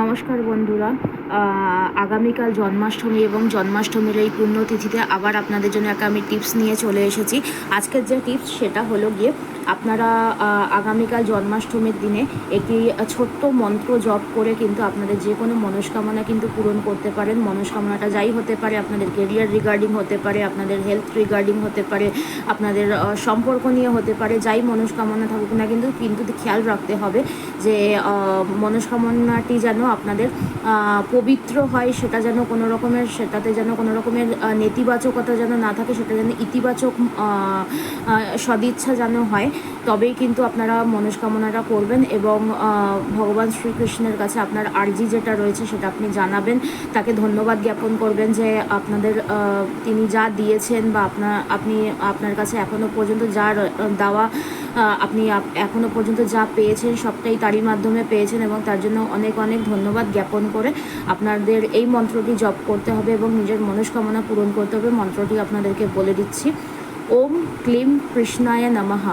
নমস্কার বন্ধুরা। আগামীকাল জন্মাষ্টমী এবং জন্মাষ্টমীর এই পুণ্যতিথিতে আবার আপনাদের জন্য একটা আমি টিপস নিয়ে চলে এসেছি। আজকের যে টিপস সেটা হলো গিয়ে আপনারা আগামীকাল জন্মাষ্টমীর দিনে একটি ছোট্ট মন্ত্র জপ করে কিন্তু আপনাদের যে কোনো মনস্কামনা কিন্তু পূরণ করতে পারেন। মনস্কামনাটা যাই হতে পারে, আপনাদের কেরিয়ার রিগার্ডিং হতে পারে, আপনাদের হেলথ রিগার্ডিং হতে পারে, আপনাদের সম্পর্ক নিয়ে হতে পারে, যাই মনস্কামনা থাকুক না কিন্তু কিন্তু খেয়াল রাখতে হবে যে মনস্কামনাটি যেন আপনাদের পবিত্র হয়, সেটা যেন কোনো রকমের, সেটাতে যেন কোনো রকমের নেতিবাচকতা যেন না থাকে, সেটা যেন ইতিবাচক সদিচ্ছা যেন হয়। তবেই কিন্তু আপনারা মনস্কামনাটা করবেন এবং ভগবান শ্রীকৃষ্ণের কাছে আপনার আর্জি যেটা রয়েছে সেটা আপনি জানাবেন। তাকে ধন্যবাদ জ্ঞাপন করবেন যে আপনাদের তিনি যা দিয়েছেন বা আপনার আপনি, আপনার কাছে এখনও পর্যন্ত যা দেওয়া আপনি এখনও পর্যন্ত যা পেয়েছেন সবটাই তারই মাধ্যমে পেয়েছেন এবং তার জন্য অনেক অনেক ধন্যবাদ জ্ঞাপন করে আপনাদের এই মন্ত্রটি জপ করতে হবে এবং নিজের মনস্কামনা পূরণ করতে হবে। মন্ত্রটি আপনাদেরকে বলে দিচ্ছি। ওম ক্লিম কৃষ্ণায় নমঃ।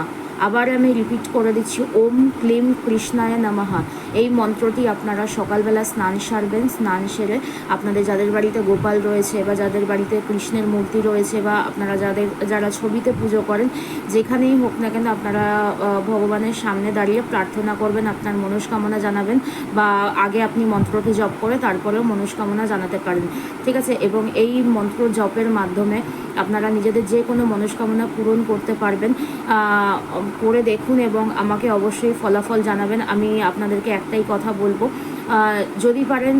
আবার আমি রিপিট করে দিচ্ছি, ওম ক্লিম কৃষ্ণায় নমঃ। এই মন্ত্রটি আপনারা সকালবেলা স্নান সারবেন, স্নান সেরে আপনাদের যাদের বাড়িতে গোপাল রয়েছে বা যাদের বাড়িতে কৃষ্ণের মূর্তি রয়েছে বা আপনারা যাদের, যারা ছবিতে পুজো করেন, যেখানেই হোক না কেন আপনারা ভগবানের সামনে দাঁড়িয়ে প্রার্থনা করবেন, আপনার মনস্কামনা জানাবেন বা আগে আপনি মন্ত্রটি জপ করে তারপরেও মনস্কামনা জানাতে পারেন। ঠিক আছে? এবং এই মন্ত্র জপের মাধ্যমে আপনারা নিজেদের যে কোনো মনস্কামনা পূরণ করতে পারবেন করে দেখুন এবং আমাকে অবশ্যই ফলাফল জানাবেন। আমি আপনাদেরকে একটাই কথা বলব যদি পারেন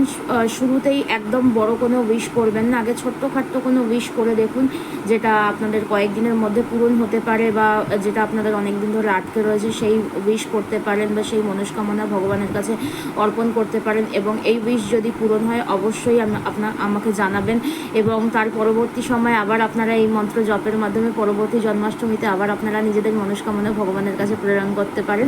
শুরুতেই একদম বড় কোনো উইশ করবেন না। আগে ছোট্টখাট্ট কোনো উইশ করে দেখুন, যেটা আপনাদের কয়েকদিনের মধ্যে পূরণ হতে পারে বা যেটা আপনাদের অনেক দিন ধরে আটকে রয়েছে, সেই উইশ করতে পারেন বা সেই মনস্কামনা ভগবানের কাছে অর্পণ করতে পারেন এবং এই উইশ যদি পূরণ হয়, অবশ্যই আপনার আমাকে জানাবেন এবং তার পরবর্তী সময় আবার আপনারা এই মন্ত্র জপের মাধ্যমে পরবর্তী জন্মাষ্টমীতে আবার আপনারা নিজেদের মনস্কামনা ভগবানের কাছে প্রেরণ করতে পারেন।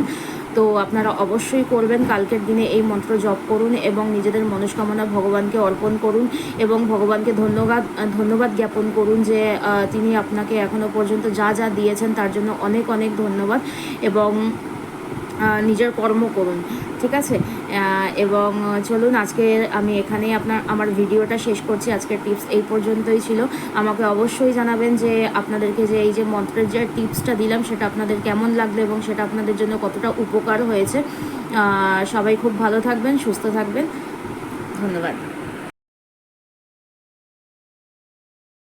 তো আপনারা অবশ্যই করবেন। কালকের দিনে এই মন্ত্র জপ করুন এবং নিজেদের মনস্কামনা ভগবানকে অর্পণ করুন এবং ভগবানকে ধন্যবাদ ধন্যবাদ জ্ঞাপন করুন যে তিনি আপনাকে এখনও পর্যন্ত যা যা দিয়েছেন তার জন্য অনেক অনেক ধন্যবাদ এবং নিজের কর্ম করুন, ঠিক আছে? এবং চলুন, আজকে আমি এখানেই আপনার, আমার ভিডিওটা শেষ করছি। আজকের টিপস এই পর্যন্তই ছিল। আমাকে অবশ্যই জানাবেন যে আপনাদেরকে যে এই যে মন্ত্রের যে টিপসটা দিলাম, সেটা আপনাদের কেমন লাগল এবং সেটা আপনাদের জন্য কতটা উপকার হয়েছে। সবাই খুব ভালো থাকবেন, সুস্থ থাকবেন। ধন্যবাদ।